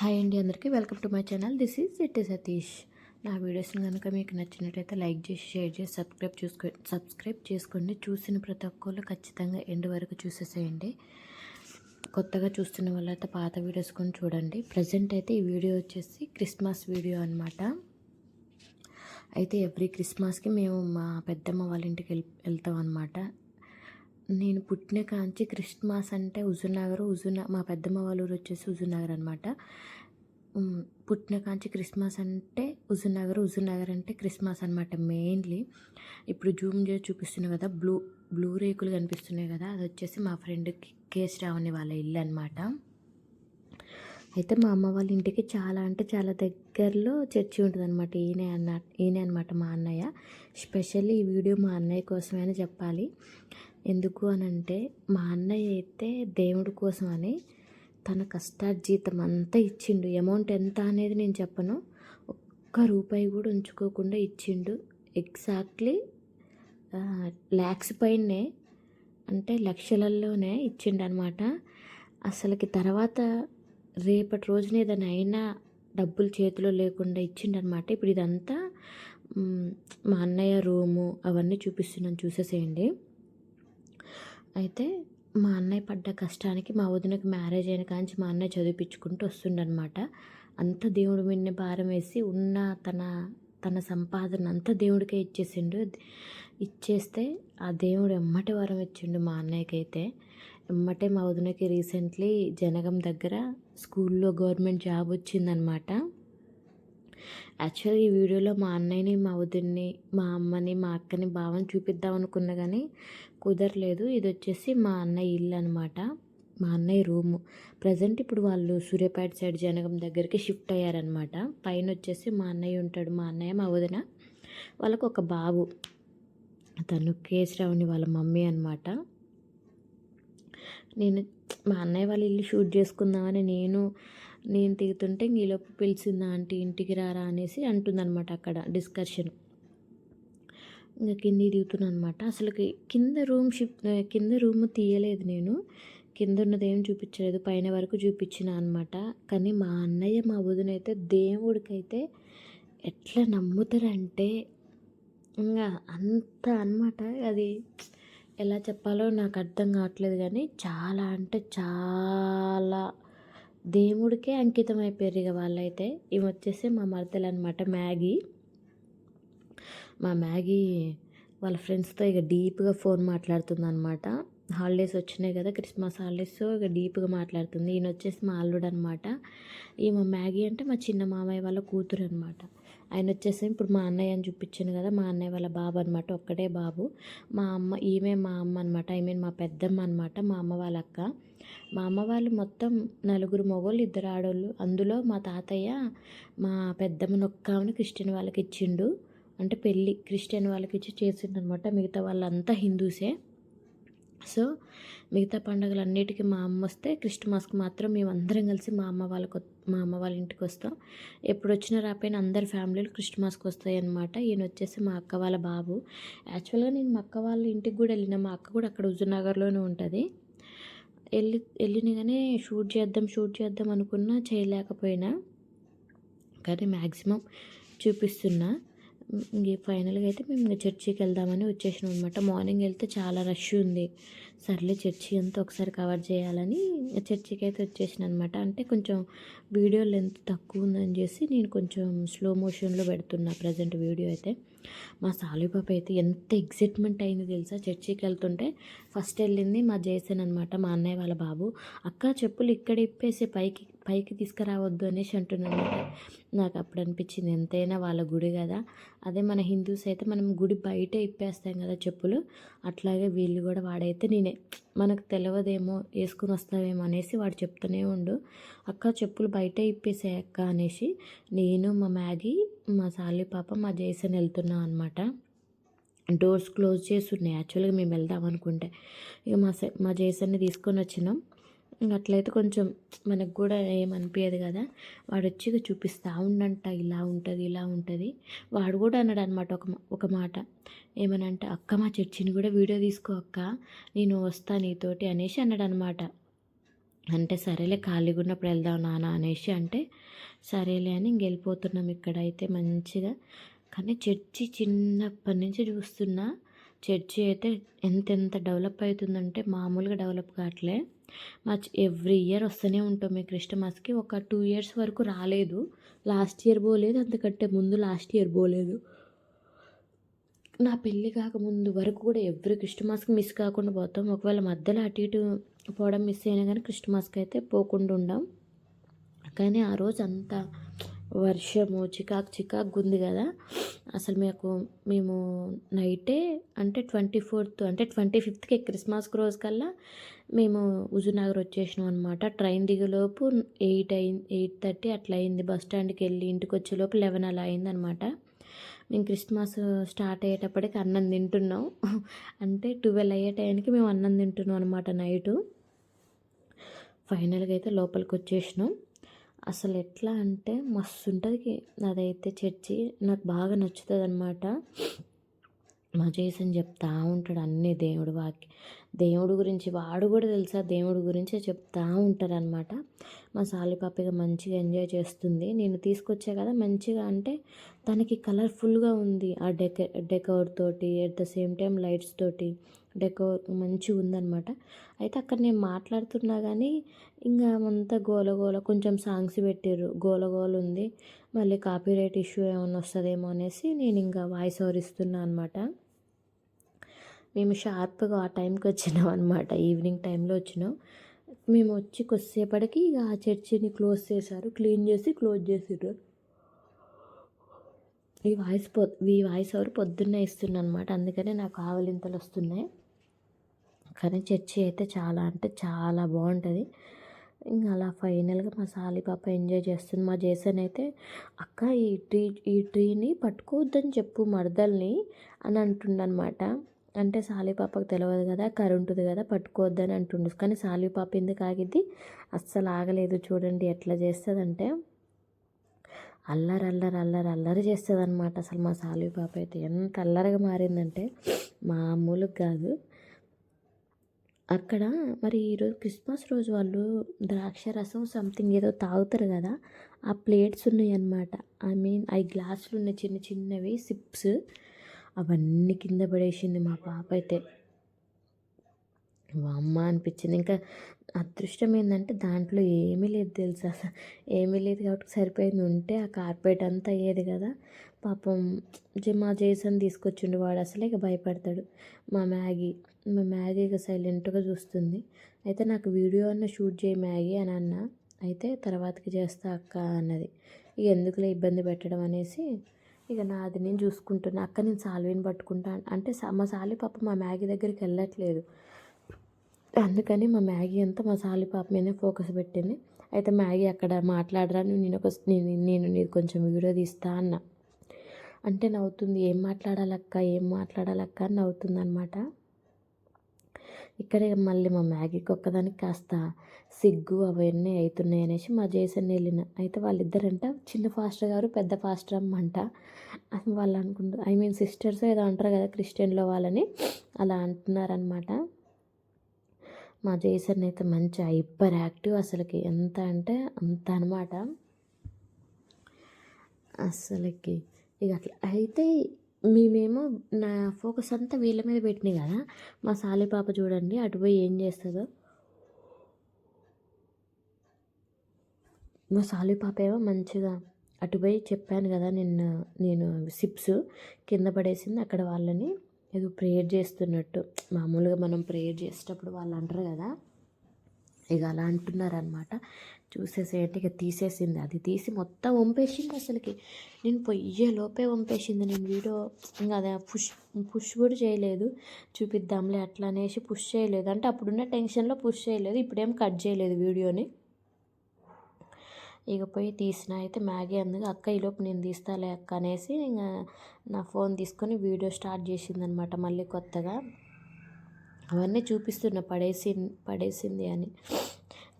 Hi అండి అందరికీ. Welcome to my channel. This is it Satish. నా వీడియోస్ని కనుక మీకు నచ్చినట్టయితే లైక్ చేసి షేర్ చేసి సబ్స్క్రైబ్ చూసుకో సబ్స్క్రైబ్ చేసుకోండి. చూసిన ప్రతి ఒక్కళ్ళు ఖచ్చితంగా ఎండ్ వరకు చూసేసేయండి. కొత్తగా చూస్తున్న వాళ్ళైతే పాత వీడియోస్ కొని చూడండి. ప్రజెంట్ అయితే ఈ వీడియో వచ్చేసి క్రిస్మస్ వీడియో అనమాట అయితే ఎవ్రీ క్రిస్మస్కి మేము మా పెద్దమ్మ వాళ్ళ ఇంటికి వెళ్ వెళ్తాం అనమాట నేను పుట్టిన కాంచి క్రిస్మస్ అంటే హుజూర్నగర్. హుజూర్ మా పెద్దమ్మ వాళ్ళ ఊరు వచ్చేసి హుజూర్నగర్ అనమాట పుట్టిన కాంచి క్రిస్మస్ అంటే హుజూర్నగర్. హుజూర్నగర్ అంటే క్రిస్మస్ అనమాట మెయిన్లీ. ఇప్పుడు జూమ్ చేసి చూపిస్తున్నాయి కదా బ్లూ బ్లూ రేకులు కనిపిస్తున్నాయి కదా అది వచ్చేసి మా ఫ్రెండ్ కే శ్రావణి వాళ్ళ ఇల్లు అనమాట అయితే మా అమ్మ వాళ్ళ ఇంటికి చాలా అంటే చాలా దగ్గరలో చర్చి ఉంటుంది అనమాట ఈయన అన్న ఈయన అనమాట మా అన్నయ్య. స్పెషల్లీ ఈ వీడియో మా అన్నయ్య కోసమే చెప్పాలి. ఎందుకు అని అంటే మా అన్నయ్య అయితే దేవుడి కోసం అని తన కష్టార్జీతం అంతా ఇచ్చిండు. అమౌంట్ ఎంత అనేది నేను చెప్పను. ఒక్క రూపాయి కూడా ఉంచుకోకుండా ఇచ్చిండు. ఎగ్జాక్ట్లీ ల్యాక్స్ పైనే అంటే లక్షలల్లోనే ఇచ్చిండు అనమాట అసలుకి తర్వాత రేపటి రోజున ఏదైనా అయినా డబ్బులు చేతిలో లేకుండా ఇచ్చిండనమాట. ఇప్పుడు ఇదంతా మా అన్నయ్య రూము అవన్నీ చూపిస్తున్నాను చూసేసేయండి. అయితే మా అన్నయ్య పడ్డ కష్టానికి మా వదినకి మ్యారేజ్ అయిన కాంచి మా అన్నయ్య చదివిపించుకుంటూ వస్తుండనమాట. అంత దేవుడి మీద భారం వేసి ఉన్న తన తన సంపాదన అంతా దేవుడికే ఇచ్చేసిండు. ఇచ్చేస్తే ఆ దేవుడు ఎమ్మటి వరం ఇచ్చిండు మా అన్నయ్యకి అయితే ఎమ్మటే మా వదినకి రీసెంట్లీ జనగం దగ్గర స్కూల్లో గవర్నమెంట్ జాబ్ వచ్చిందనమాట. యాక్చువల్గా ఈ వీడియోలో మా అన్నయ్యని మా వదిన్ని మా అమ్మని మా అక్కని బావని చూపిద్దాం అనుకున్నా కానీ కుదరలేదు. ఇది వచ్చేసి మా అన్నయ్య ఇల్లు అనమాట మా అన్నయ్య రూము. ప్రజెంట్ ఇప్పుడు వాళ్ళు సూర్యాపేట సైడ్ జనగం దగ్గరికి షిఫ్ట్ అయ్యారనమాట. పైన వచ్చేసి మా అన్నయ్య ఉంటాడు. మా అన్నయ్య మా వదిన వాళ్ళకు ఒక బాబు. తను కేశరావుని వాళ్ళ మమ్మీ అనమాట. నేను మా అన్నయ్య వాళ్ళ ఇల్లు షూట్ చేసుకుందామని నేను నేను దిగుతుంటే ఈలోపు పిలిచిందా ఆంటీ ఇంటికి రారా అనేసి అంటుందన్నమాట అక్కడ డిస్కషన్ ఇంకా కింది దిగుతున్నాను అనమాట అసలుకి కింద రూమ్ షిప్ కింద రూమ్ తీయలేదు నేను. కింద ఉన్నది ఏం చూపించలేదు పైన వరకు చూపించిన అనమాట. కానీ మా అన్నయ్య మా వదినైతే దేవుడికైతే ఎట్లా నమ్ముతారంటే ఇంకా అంత అనమాట. అది ఎలా చెప్పాలో నాకు అర్థం కావట్లేదు కానీ చాలా అంటే చాలా దేవుడికే అంకితం అయిపోయారు ఇక వాళ్ళైతే. ఇవి వచ్చేసి మా మరతలు అనమాట మ్యాగీ. మా మ్యాగీ వాళ్ళ ఫ్రెండ్స్తో ఇక డీప్గా ఫోన్ మాట్లాడుతుంది అనమాట హాలిడేస్ వచ్చినాయి కదా క్రిస్మస్ హాలిడేస్ ఇక డీప్గా మాట్లాడుతుంది. ఈయన వచ్చేసి మా అల్లుడు అనమాట ఈమె మ్యాగీ అంటే మా చిన్న మామయ్య వాళ్ళ కూతురు అనమాట ఆయన వచ్చేసి ఇప్పుడు మా అన్నయ్య అని చూపించాను కదా మా అన్నయ్య వాళ్ళ బాబు అనమాట ఒక్కడే బాబు. మా అమ్మ ఈమె మా అమ్మ అనమాట ఐ మీన్ మా పెద్దమ్మ అనమాట మా అమ్మ వాళ్ళ అక్క. మా అమ్మ వాళ్ళు మొత్తం నలుగురు మొగోళ్ళు ఇద్దరు ఆడోళ్ళు. అందులో మా తాతయ్య మా పెద్దమ్మను ఒక్క ఆమెను క్రిస్టియన్ వాళ్ళకి ఇచ్చిండు. అంటే పెళ్ళి క్రిస్టియన్ వాళ్ళకి ఇచ్చి చేసిందనమాట. మిగతా వాళ్ళంతా హిందూసే. సో మిగతా పండుగలన్నిటికీ మా అమ్మ వస్తే క్రిస్టమాస్కి మాత్రం మేము అందరం కలిసి మా అమ్మ వాళ్ళకు మా అమ్మ వాళ్ళ ఇంటికి వస్తాం. ఎప్పుడు వచ్చినా రాపోయినా అందరి ఫ్యామిలీలు క్రిస్టమస్కి వస్తాయి అనమాట ఈయన వచ్చేసి మా అక్క వాళ్ళ బాబు. యాక్చువల్గా నేను మా అక్క వాళ్ళ ఇంటికి కూడా వెళ్ళిన మా అక్క కూడా అక్కడ హుజూర్నగర్లోనే ఉంటుంది. వెళ్ళి వెళ్ళిన కానీ షూట్ చేద్దాం షూట్ చేద్దాం అనుకున్నా చేయలేకపోయినా. కానీ మ్యాక్సిమం చూపిస్తున్నా. ఫైనల్గా అయితే మేము చర్చికి వెళ్దామని వచ్చేసినాం అనమాట మార్నింగ్ వెళ్తే చాలా రష్ ఉంది. సర్లే చర్చి అంతా ఒకసారి కవర్ చేయాలని చర్చికి అయితే వచ్చేసిన అనమాట అంటే కొంచెం వీడియో లెంత్ తక్కువ ఉందని చేసి నేను కొంచెం స్లో మోషన్లో పెడుతున్నా ప్రజెంట్ వీడియో అయితే. మా సాలిపాప అయితే ఎంత ఎగ్జైట్మెంట్ అయింది తెలుసా? చర్చికి వెళ్తుంటే ఫస్ట్ వెళ్ళింది మా జేసన్ అనమాట మా అన్నయ్య వాళ్ళ బాబు. అక్క చెప్పులు ఇక్కడ ఇప్పేసి పైకి పైకి తీసుకురావద్దు అనేసి అంటున్నాను నాకు అప్పుడు అనిపించింది ఎంతైనా వాళ్ళ గుడి కదా. అదే మన హిందూస్ అయితే మనం గుడి బయట ఇప్పేస్తాం కదా చెప్పులు. అట్లాగే వీళ్ళు కూడా వాడైతే నేను మనకు తెలియదేమో వేసుకుని వస్తావేమో అనేసి వాడు చెప్తూనే ఉండు. అక్క చెప్పులు బయట ఇప్పేసే అక్క అనేసి నేను మా మ్యాగీ మా సాలి పాప మా జేసన్ వెళ్తున్నాం అనమాట డోర్స్ క్లోజ్ చేసి ఉన్నాయి యాక్చువల్గా మేము వెళ్దాం అనుకుంటే ఇక మా మా జేసన్ని తీసుకొని వచ్చినాం. అట్లయితే కొంచెం మనకు కూడా ఏమనిపించదు కదా. వాడు వచ్చి ఇక చూపిస్తా ఉండంట ఇలా ఉంటుంది ఇలా ఉంటుంది. వాడు కూడా అన్నాడు అనమాట ఒక ఒక మాట. ఏమనంటే అక్క మా చర్చిని కూడా వీడియో తీసుకో అక్క నేను వస్తా నీతోటి అనేసి అన్నాడు అనమాట అంటే సరేలే ఖాళీగా ఉన్నప్పుడు వెళ్దాం నాన్న అనేసి అంటే సరేలే అని ఇంక వెళ్ళిపోతున్నాం ఇక్కడైతే మంచిగా కానీ చర్చి చిన్నప్పటి నుంచి చూస్తున్నా చర్చి అయితే ఎంతెంత డెవలప్ అవుతుందంటే మామూలుగా డెవలప్ కావట్లే. మా ఎవ్రీ ఇయర్ వస్తూనే ఉంటాం మీ క్రిస్టమస్కి. ఒక టూ ఇయర్స్ వరకు రాలేదు. లాస్ట్ ఇయర్ పోలేదు అంతకంటే ముందు లాస్ట్ ఇయర్ పోలేదు. నా పెళ్ళి కాకముందు వరకు కూడా ఎవ్రీ క్రిస్టమస్కి మిస్ కాకుండా పోతాం. ఒకవేళ మధ్యలో అటు ఇటు పోవడం మిస్ అయినా కానీ క్రిస్టమస్కి అయితే పోకుండా ఉండం. కానీ ఆ రోజు అంతా వర్షము చికాకు చికాకు ఉంది కదా. అసలు మీకు మేము నైటే అంటే ట్వంటీ ఫోర్త్ అంటే ట్వంటీ ఫిఫ్త్కి క్రిస్మస్ రోజు కల్లా మేము హుజూర్నగర్ వచ్చేసినాం అనమాట ట్రైన్ దిగేలోపు ఎయిట్ అయింది ఎయిట్ థర్టీ అట్లా అయింది. బస్ స్టాండ్కి వెళ్ళి ఇంటికి వచ్చేలోపు లెవెన్ అలా అయిందనమాట మేము క్రిస్మస్ స్టార్ట్ అయ్యేటప్పటికి అన్నం తింటున్నాం. అంటే ట్వెల్వ్ అయ్యే టైంకి మేము అన్నం తింటున్నాం అనమాట నైటు. ఫైనల్గా అయితే లోపలికి వచ్చేసినాం. అసలు ఎట్లా అంటే మస్తు ఉంటుంది. అదైతే చర్చి నాకు బాగా నచ్చుతుంది అనమాట మా జేసన్ చెప్తా ఉంటాడు అన్నీ దేవుడు వాక్య దేవుడు గురించి వాడు కూడా తెలుసా? దేవుడి గురించే చెప్తా ఉంటారనమాట మా సాలి పాపగా మంచిగా ఎంజాయ్ చేస్తుంది. నేను తీసుకొచ్చా కదా మంచిగా అంటే తనకి కలర్ఫుల్గా ఉంది ఆ డెక డెకోర్ తోటి at the same time lights తోటి డెకోర్ మంచిగా ఉందన్నమాట. అయితే అక్కడ నేను మాట్లాడుతున్నా కానీ ఇంకా అంతా గోల గోల కొంచెం సాంగ్స్ పెట్టారు గోల ఉంది. మళ్ళీ కాపీరైట్ ఇష్యూ ఏమైనా వస్తుందేమో అనేసి నేను ఇంకా వాయిస్ ఓవర్ ఇస్తున్నా అనమాట మేము షార్ప్గా ఆ టైంకి వచ్చినాం అనమాట ఈవినింగ్ టైంలో వచ్చినాం. మేము వచ్చి కొద్దిసేపటికి ఇక ఆ చర్చిని క్లోజ్ చేశారు. క్లీన్ చేసి క్లోజ్ చేసారు ఈ వాయిస్ పొ ఈ వాయిస్ ఎవరు పొద్దున్నే ఇస్తున్నా అనమాట అందుకనే నాకు ఆవలింతలు వస్తున్నాయి. కానీ చర్చి అయితే చాలా అంటే చాలా బాగుంటుంది. ఇంకా అలా ఫైనల్గా మా సాలి పాప ఎంజాయ్ చేస్తుంది. మా జేసన్ అయితే అక్క ఈ ట్రీ ఈ ట్రీని పట్టుకోవద్దని చెప్పు మరదల్ని అని అంటుండనమాట అంటే సాలి పాపకు తెలియదు కదా కరెంటుది కదా పట్టుకోవద్దని అంటుండు. కానీ సాలి పాప ఎందుకు ఆగిద్ది అస్సలు ఆగలేదు చూడండి ఎట్లా చేస్తుందంటే అల్లరి అల్లరి అల్లరి అల్లరి చేస్తుంది అనమాట అసలు మా సాలి పాప అయితే. ఎంత అల్లరిగా మారిందంటే మామూలుగా కాదు. అక్కడ మరి ఈరోజు క్రిస్మస్ రోజు వాళ్ళు ద్రాక్ష రసం సంథింగ్ ఏదో తాగుతారు కదా ఆ ప్లేట్స్ ఉన్నాయి అన్నమాట ఐ మీన్ అవి గ్లాసులు ఉన్నాయి చిన్న చిన్నవి సిప్స్. అవన్నీ కింద పడేసింది మా పాప అయితే. అమ్మ అనిపించింది. ఇంకా అదృష్టం ఏంటంటే దాంట్లో ఏమీ లేదు తెలుసా? ఏమీ లేదు కాబట్టి సరిపోయింది. ఉంటే ఆ కార్పెట్ అంతా అయ్యేది కదా. పాపం మా జేసన్ తీసుకొచ్చిండు వాడు అసలే ఇక భయపడతాడు. మా మ్యాగీ మా మ్యాగీ ఇక సైలెంట్గా చూస్తుంది. అయితే నాకు వీడియో అన్న షూట్ చేయి మ్యాగీ అని అన్న. అయితే తర్వాతకి చేస్తా అక్క అన్నది. ఇక ఎందుకులే ఇబ్బంది పెట్టడం అనేసి ఇక నాది నేను చూసుకుంటున్నా. అక్క నేను సాల్వీని పట్టుకుంటా అంటే మా సాలి పాప మా మ్యాగీ దగ్గరికి వెళ్ళట్లేదు. అందుకని మా మ్యాగీ అంతా మా సాలి పాప మీదనే ఫోకస్ పెట్టింది. అయితే మ్యాగీ అక్కడ మాట్లాడరా నేను ఒక నేను నేను నీకు కొంచెం వీడియో తీస్తా అన్న. అంటే నవ్వుతుంది. ఏం మాట్లాడాలక్క? ఏం మాట్లాడాలక్క? అని నవ్వుతుంది అనమాట ఇక్కడే మళ్ళీ మా మ్యాగీకి ఒక్కదానికి కాస్త సిగ్గు అవన్నీ అవుతున్నాయి అనేసి మా జేసన్ వెళ్ళిన. అయితే వాళ్ళిద్దరంట చిన్న ఫాస్టర్ గారు పెద్ద ఫాస్టర్ అమ్మంట. అని వాళ్ళు అనుకుంటారు ఐ మీన్ సిస్టర్స్ ఏదో అంటారు కదా క్రిస్టియన్లో వాళ్ళని అలా అంటున్నారనమాట మా జేసన్ అయితే మంచి హైపర్ యాక్టివ్ అసలుకి. ఎంత అంటే అంత అనమాట అసలుకి ఇక అట్లా. అయితే మేమేమో నా ఫోకస్ అంతా వీళ్ళ మీద పెట్టినాయి కదా. మా సాలి పాప చూడండి అటు పోయి ఏం చేస్తుందో. మా సాలి పాప ఏమో మంచిగా అటు పోయి చెప్పాను కదా నిన్న నేను సిప్స్ కింద పడేసింది అక్కడ వాళ్ళని ఏదో ప్రేయర్ చేస్తున్నట్టు. మామూలుగా మనం ప్రేయర్ చేసేటప్పుడు వాళ్ళు అంటారు కదా. ఇక అలా అంటున్నారనమాట చూసేసేయండి ఇక తీసేసింది. అది తీసి మొత్తం వంపేసింది అసలుకి. నేను పొయ్యే లోపే వంపేసింది నేను వీడియో. ఇంకా అదే పుష్ పుష్ కూడా చేయలేదు. చూపిద్దాంలే అట్లా అనేసి పుష్ చేయలేదు. అంటే అప్పుడున్న టెన్షన్లో పుష్ చేయలేదు ఇప్పుడేం కట్ చేయలేదు వీడియోని. ఇక పోయి తీసిన. అయితే మ్యాగీ అందుకు అక్క ఈలోపు నేను తీస్తాలే అక్క అనేసి ఇంకా నా ఫోన్ తీసుకొని వీడియో స్టార్ట్ చేసిందనమాట మళ్ళీ కొత్తగా. అవన్నీ చూపిస్తున్న పడేసి పడేసింది అని.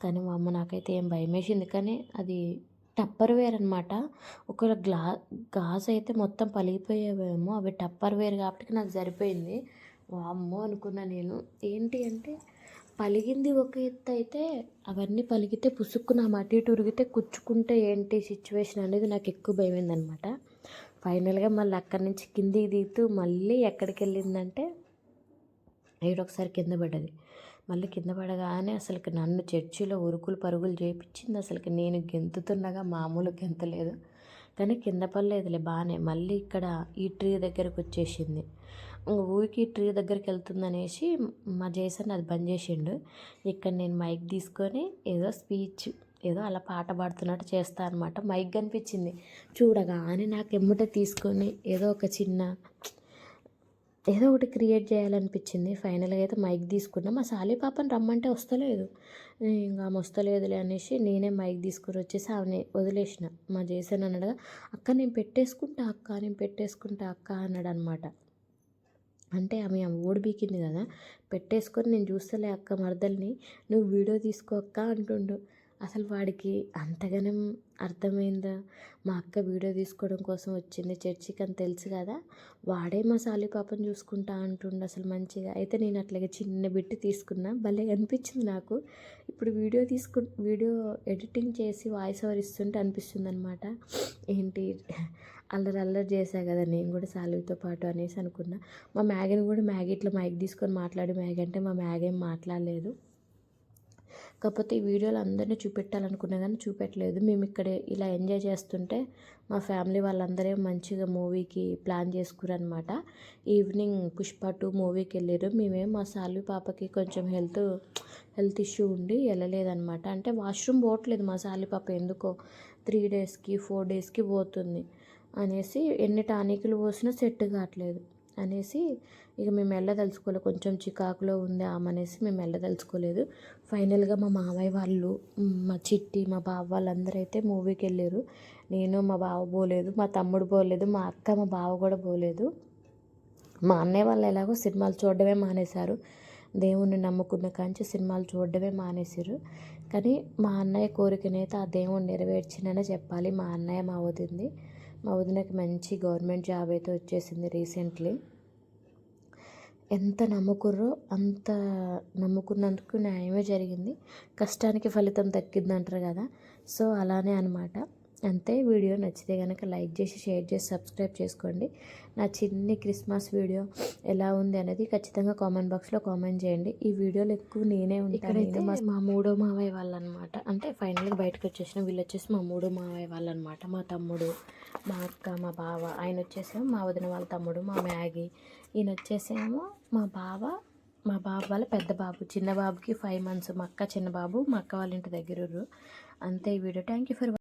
కానీ మా అమ్మ నాకైతే ఏం భయం వేసింది కానీ అది టప్పర్ వేర్ అనమాట ఒకవేళ గ్లా గాజు అయితే మొత్తం పలిగిపోయేవేమో. అవి టప్పర్ వేర్ కాబట్టి నాకు సరిపోయింది. అమ్మో అనుకున్నా నేను. ఏంటి అంటే పలిగింది ఒక ఎత్తు అయితే అవన్నీ పలిగితే పుసుక్కున అటు ఇటు ఉరిగితే కుచ్చుకుంటే ఏంటి సిచ్యువేషన్ అనేది నాకు ఎక్కువ భయమైందనమాట ఫైనల్గా మళ్ళీ అక్కడి నుంచి కిందికి దిగుతూ మళ్ళీ ఎక్కడికి వెళ్ళిందంటే ఒకసారి కింద పడ్డది మళ్ళీ కింద పడగానే అసలుకి నన్ను చర్చిలో ఉరుకులు పరుగులు చేయించింది అసలుకి నేను గెంతుతున్నగా మామూలు గెంతలేదు కానీ కింద పడలేదులే బాగానే మళ్ళీ ఇక్కడ ఈ ట్రీ దగ్గరకు వచ్చేసింది. ఇంక ఊరికి ట్రీ దగ్గరికి వెళ్తుందనేసి మా జేసన్ అది బంద్ చేసిండు. ఇక్కడ నేను మైక్ తీసుకొని ఏదో స్పీచ్ ఏదో అలా పాట పాడుతున్నట్టు చేస్తా అనమాట మైక్ కనిపించింది. చూడగానే నాకు ఎమ్మట తీసుకొని ఏదో ఒక చిన్న ఏదో ఒకటి క్రియేట్ చేయాలనిపించింది. ఫైనల్గా అయితే మైక్ తీసుకున్నా. మా సాలి పాపని రమ్మంటే వస్తలేదు. ఇంకా ఆమె వస్తలేదులే అనేసి నేనే మైక్ తీసుకుని వచ్చేసి ఆమె వదిలేసిన. మా జేసన్ అన్నాడు అక్క నేను పెట్టేసుకుంటా అక్క నేను పెట్టేసుకుంటా అక్క అన్నాడు అనమాట అంటే ఆమె ఆమె ఓడిబీకింది కదా పెట్టేసుకొని నేను చూస్తలే అక్క మరదల్ని. నువ్వు వీడియో తీసుకో అక్క అంటుండు. అసలు వాడికి అంతగానం అర్థమైందా? మా అక్క వీడియో తీసుకోవడం కోసం వచ్చింది చర్చికి అని తెలుసు కదా? వాడే మా సాలి పాపను చూసుకుంటా అంటుండు అసలు మంచిగా. అయితే నేను అట్లాగే చిన్న బిట్టి తీసుకున్నా. భలే అనిపించింది నాకు. ఇప్పుడు వీడియో తీసుకు వీడియో ఎడిటింగ్ చేసి వాయిస్ ఓవర్ ఇస్తుంటే అనిపిస్తుంది అనమాట ఏంటి? అల్లరి అల్లరి చేశా కదా నేను కూడా సాలితో పాటు అనేసి అనుకున్నా. మా మ్యాగీని కూడా మ్యాగీ ఇట్లా మైక్ తీసుకొని మాట్లాడి మ్యాగీ అంటే మా మ్యాగీ ఏం మాట్లాడలేదు. కాకపోతే ఈ వీడియోలు అందరినీ చూపెట్టాలనుకున్నా కానీ చూపెట్టలేదు. మేము ఇక్కడ ఇలా ఎంజాయ్ చేస్తుంటే మా ఫ్యామిలీ వాళ్ళందరే మంచిగా మూవీకి ప్లాన్ చేసుకురనమాట ఈవినింగ్ పుష్ప టూ మూవీకి వెళ్ళారు. మేమేం మా సాల్వి పాపకి కొంచెం హెల్త్ హెల్త్ ఇష్యూ ఉండి వెళ్ళలేదనమాట అంటే వాష్రూమ్ పోవట్లేదు మా సాలి పాప. ఎందుకో త్రీ డేస్కి ఫోర్ డేస్కి పోతుంది అనేసి ఎన్ని టానికులు పోసినా సెట్ కావట్లేదు. అనేసి ఇక మేము వెళ్ళదలుచుకోలేదు కొంచెం చికాకులో ఉంది ఆమెనేసి మేము వెళ్ళదలుచుకోలేదు. ఫైనల్గా మా మామయ్య వాళ్ళు మా చిట్టి మా బావ వాళ్ళందరూ అయితే మూవీకి వెళ్ళారు. నేను మా బావ పోలేదు మా తమ్ముడు పోలేదు మా అక్క మా బావ కూడా పోలేదు. మా అన్నయ్య వాళ్ళు ఎలాగో సినిమాలు చూడడమే మానేశారు. దేవుణ్ణి నమ్ముకున్న కాంచి సినిమాలు చూడడమే మానేశారు. కానీ మా అన్నయ్య కోరికనైతే ఆ దేవుణ్ణి నెరవేర్చిననే చెప్పాలి. మా అన్నయ్య మా వదింది మా వదినకి మంచి గవర్నమెంట్ జాబ్ అయితే వచ్చేసింది రీసెంట్లీ. ఎంత నమ్ముకుర్రో అంత నమ్ముకున్నందుకు న్యాయమే జరిగింది. కష్టానికి ఫలితం దక్కింది అంటారు కదా. సో అలానే అనమాట అంతే వీడియో నచ్చితే కనుక లైక్ చేసి షేర్ చేసి సబ్స్క్రైబ్ చేసుకోండి. నా చిన్ని క్రిస్మస్ వీడియో ఎలా ఉంది అనేది ఖచ్చితంగా కామెంట్ బాక్స్లో కామెంట్ చేయండి. ఈ వీడియోలో ఎక్కువ నేనే ఉంటాను మా మూడో మావయ్య వాళ్ళు అనమాట అంటే ఫైనల్గా బయటకు వచ్చేసిన వీళ్ళు వచ్చేసి మా మూడో మావయ్య వాళ్ళు అనమాట మా తమ్ముడు మా అక్క మా బావ ఆయన వచ్చేసేమో మా వదిన వాళ్ళ తమ్ముడు మా మ్యాగీ. ఈయన వచ్చేసేమో మా బావ మా బాబు వాళ్ళ పెద్ద బాబు. చిన్న బాబుకి ఫైవ్ మంత్స్ మా అక్క చిన్న బాబు మా అక్క వాళ్ళ ఇంటి దగ్గర అంతే ఈ వీడియో. Thank you for